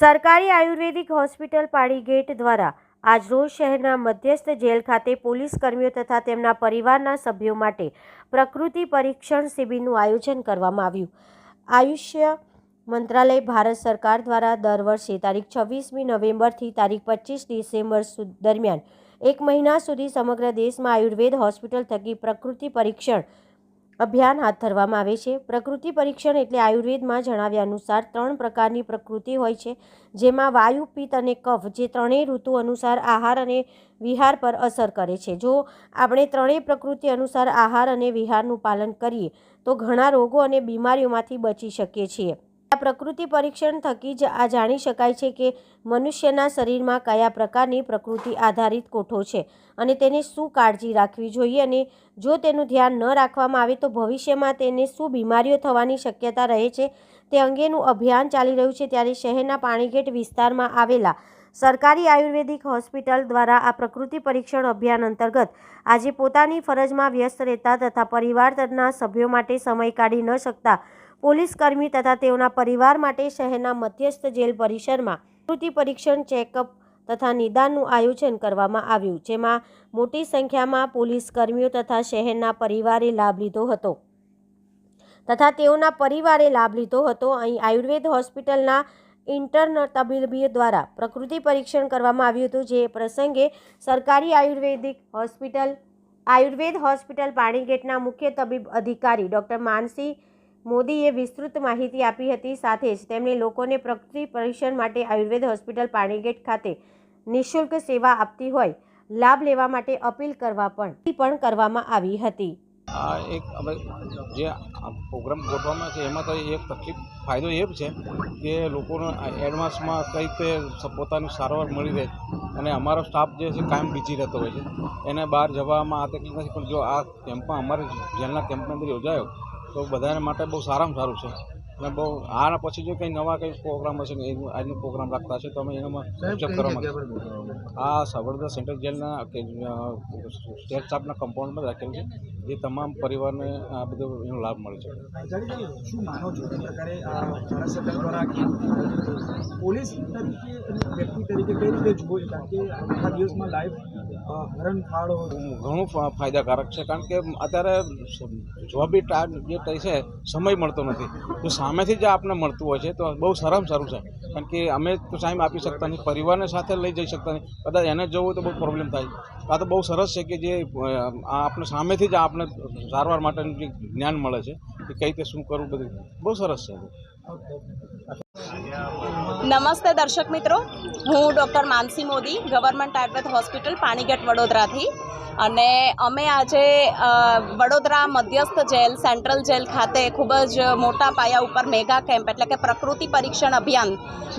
સરકારી આયુર્વેદિક હોસ્પિટલ પાડીગેટ દ્વારા આજરોજ શહેરના મધ્યસ્થ જેલ ખાતે પોલીસ કર્મીઓ તથા તેમના પરિવારના સભ્યો માટે પ્રકૃતિ પરીક્ષણ શિબિરનું આયોજન કરવામાં આવ્યું. આયુષ્ય મંત્રાલય ભારત સરકાર દ્વારા દર વર્ષે તારીખ છવ્વીસમી નવેમ્બરથી તારીખ પચીસ ડિસેમ્બર દરમિયાન એક મહિના સુધી સમગ્ર દેશમાં આયુર્વેદ હોસ્પિટલ થકી પ્રકૃતિ પરીક્ષણ અભિયાન હાથ ધરવામાં આવે છે. પ્રકૃતિ પરીક્ષણ એટલે આયુર્વેદમાં જણાવ્યા અનુસાર ત્રણ પ્રકારની પ્રકૃતિ હોય છે, જેમાં વાયુ, પિત્ત અને કફ, જે ત્રણેય ઋતુ અનુસાર આહાર અને વિહાર પર અસર કરે છે. જો આપણે ત્રણેય પ્રકૃતિ અનુસાર આહાર અને વિહારનું પાલન કરીએ, તો ઘણા રોગો અને બીમારીઓમાંથી બચી શકીએ છીએ. પ્રકૃતિ પરીક્ષણ થકી જ આ જાણી શકાય છે કે મનુષ્યના શરીરમાં કયા પ્રકારની પ્રકૃતિ આધારિત કોઠો છે અને તેને શું કાળજી રાખવી જોઈએ અને જો તેનું ધ્યાન ન રાખવામાં આવે તો ભવિષ્યમાં તેને શું બીમારીઓ થવાની શક્યતા રહે છે તે અંગેનું અભિયાન ચાલી રહ્યું છે ત્યારે શહેરના પાણીગેટ વિસ્તારમાં આવેલા સરકારી આયુર્વેદિક હોસ્પિટલ દ્વારા આ પ્રકૃતિ પરીક્ષણ અભિયાન અંતર્ગત આજે પોતાની ફરજમાં વ્યસ્ત રહેતા તથા પરિવારના સભ્યો માટે સમય કાઢી ન શકતા પોલીસ કર્મી તથા તેઓના પરિવાર માટે શહેરના મધ્યસ્થ જેલ પરિસરમાં પ્રકૃતિ પરીક્ષણ ચેકઅપ તથા નિદાનનું આયોજન કરવામાં આવ્યું, જેમાં મોટી સંખ્યામાં પોલીસ કર્મીઓ તથા શહેરના પરિવારે લાભ લીધો હતો. તથા તેઓના પરિવારે લાભ લીધો હતો. અહીં આયુર્વેદ હોસ્પિટલના ઇન્ટર્ન તબીબી દ્વારા પ્રકૃતિ પરીક્ષણ કરવામાં આવ્યું હતું, જે પ્રસંગે સરકારી આયુર્વેદિક હોસ્પિટલ, આયુર્વેદ હોસ્પિટલ પાણીગેટના મુખ્ય તબીબ અધિકારી ડૉક્ટર માનસી મોદીએ વિસ્તૃત માહિતી આપી હતી. સાથે જ તેમણે લોકોને પ્રકૃતિ પરીક્ષણ માટે આયુર્વેદ હોસ્પિટલ પાણીગેટ ખાતે નિઃશુલ્ક સેવા આપતી હોય, લાભ લેવા માટે અપીલ કરવા પણ પણ કરવામાં આવી હતી. આ એક જે પ્રોગ્રામ ગોઠવવામાં છે, એમાં તો એક તકલીફ, ફાયદો એ છે કે લોકોને એડવાન્સમાં કઈ રીતે પોતાની સારવાર મળી રહે અને અમારો સ્ટાફ જે છે કાયમ બીજી રહેતો હોય છે. એને બહાર જવામાં આ તકલીફ નથી, પણ જો આ કેમ્પમાં અમારે જેલના કેમ્પની અંદર યોજાયો તો બધાને માટે બહુ સારામાં સારું છે. અને બહુ આના પછી જો કંઈ નવા કંઈ પ્રોગ્રામ હશે ને એનું આજનો પ્રોગ્રામ રાખતા હશે તો અમે એનામાં કરવા આ સાબરદા સેન્ટ્રલ જેલના સ્ટેટ સ્ટાફના કમ્પાઉન્ડમાં રાખેલું છે. એ તમામ પરિવારને આ બધો એનો લાભ મળે છે. શું માનો દ્વારા પોલીસ તરીકે વ્યક્તિ તરીકે કઈ રીતે જુઓ છો? કારણ કે આખા દિવસમાં ઘણું ફાયદાકારક છે કારણ કે અત્યારે જોબી ટાઈમ જે થાય છે સમય મળતો નથી. તો સામેથી જ આપને મળતું હોય છે તો બહુ સારામાં સારું છે. કારણ કે અમે તો ટાઈમ આપી શકતા નહીં પરિવારને સાથે લઈ જઈ શકતા નહીં. કદાચ એને જવું હોય તો બહુ પ્રોબ્લેમ થાય. આ તો બહુ સરસ છે કે જે આપણે સામેથી જ આપણે સારવાર માટેનું જે જ્ઞાન મળે છે કે કઈ રીતે શું કરવું બધું. બહુ સરસ છે. નમસ્તે દર્શક મિત્રો. હું doctor Mansi Modi government ayurveda hospital, Panigate વડોદરાથી. અને અમે આજે વડોદરા મધ્યસ્થ જેલ, સેન્ટ્રલ જેલ ખાતે ખૂબ જ મોટા પાયા ઉપર મેગા કેમ્પ એટલે કે પ્રકૃતિ પરીક્ષણ અભિયાન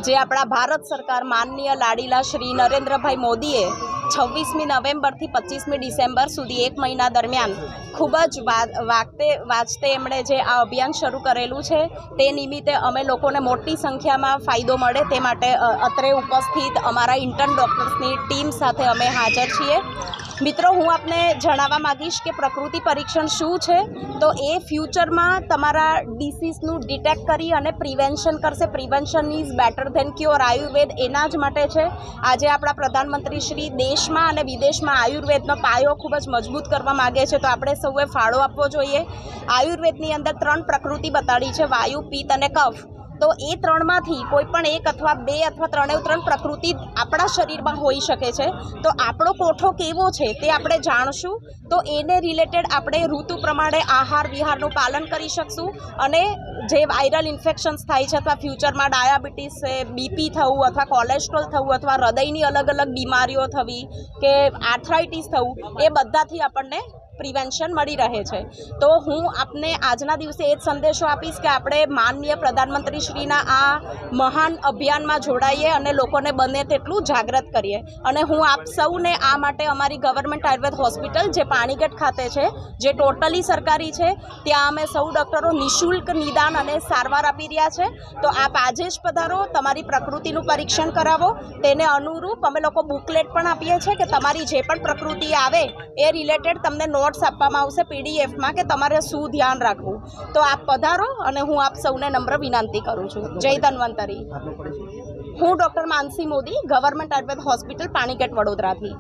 જે આપણા ભારત સરકાર માનનીય લાડીલા શ્રી નરેન્દ્રભાઈ મોદીએ છવ્વીસમી નવેમ્બરથી પચીસમી ડિસેમ્બર સુધી એક મહિના દરમિયાન ખૂબ જ વાગતે વાંચતે એમણે જે આ અભિયાન શરૂ કરેલું છે, તે નિમિત્તે અમે લોકોને મોટી સંખ્યામાં ફાયદો મળે તે માટે અત્રે ઉપસ્થિત અમારા ઇન્ટર્ન ડૉક્ટર્સની ટીમ સાથે અમે હાજર છીએ. મિત્રો, હું આપને જણાવવા માગીશ કે પ્રકૃતિ પરીક્ષણ શું છે? તો એ ફ્યુચરમાં તમારા ડિસીઝનું ડિટેક્ટ કરી અને પ્રિવેન્શન કરશે. Prevention is better than cure. Ayurveda એના જ માટે છે. આજે આપણા પ્રધાનમંત્રી શ્રી દેશમાં અને વિદેશમાં આયુર્વેદનો પાયો ખૂબ જ મજબૂત કરવા માગે છે. તો આપણે સૌએ ફાળો આપવો જોઈએ. આયુર્વેદની અંદર ત્રણ પ્રકૃતિ બતાડી છે. વાયુ, પિત્ત અને કફ. તો એ ત્રણમાંથી કોઈ પણ એક અથવા બે અથવા ત્રણે ત્રણ પ્રકૃતિ આપણા શરીરમાં હોઈ શકે છે. તો આપણો કોઠો કેવો છે તે આપણે જાણશું. તો એને રિલેટેડ આપણે ઋતુ પ્રમાણે આહાર વિહારનું પાલન કરી શકશું અને જે વાયરલ ઇન્ફેક્શન્સ થાય છે અથવા ફ્યુચરમાં ડાયાબિટીસ છે બીપી થવું અથવા કોલેસ્ટ્રોલ થવું અથવા હૃદયની અલગ અલગ બીમારીઓ થવી કે આર્થરાઇટીસ થવું એ બધાથી આપણને પ્રિવેન્શન મળી રહે છે. તો હું આપને આજના દિવસે એ જ સંદેશો આપીશ કે આપણે માનનીય પ્રધાનમંત્રીશ્રીના આ મહાન અભિયાનમાં જોડાઈએ અને લોકોને બને તેટલું જાગૃત કરીએ. અને હું આપ સૌને આ માટે અમારી ગવર્મેન્ટ આયુર્વેદ હોસ્પિટલ, જે પાણીગઢ ખાતે છે, જે ટોટલી સરકારી છે, ત્યાં અમે સૌ ડૉક્ટરો નિઃશુલ્ક નિદાન અને સારવાર આપી રહ્યા છે. તો આપ આજે જ પધારો, તમારી પ્રકૃતિનું પરીક્ષણ કરાવો. તેને અનુરૂપ અમે લોકો બુકલેટ પણ આપીએ છીએ કે તમારી જે પણ પ્રકૃતિ આવે એ રિલેટેડ તમને નોટ્સ આપવામાં આવશે પીડીએફમાં કે તમારે શું ધ્યાન રાખવું. તો આપ પધારો અને હું આપ સૌને નમ્ર વિનંતી કરું છું. જય ધન્વંતરી. હું doctor Mansi Modi government ayurveda hospital Panigate વડોદરાથી.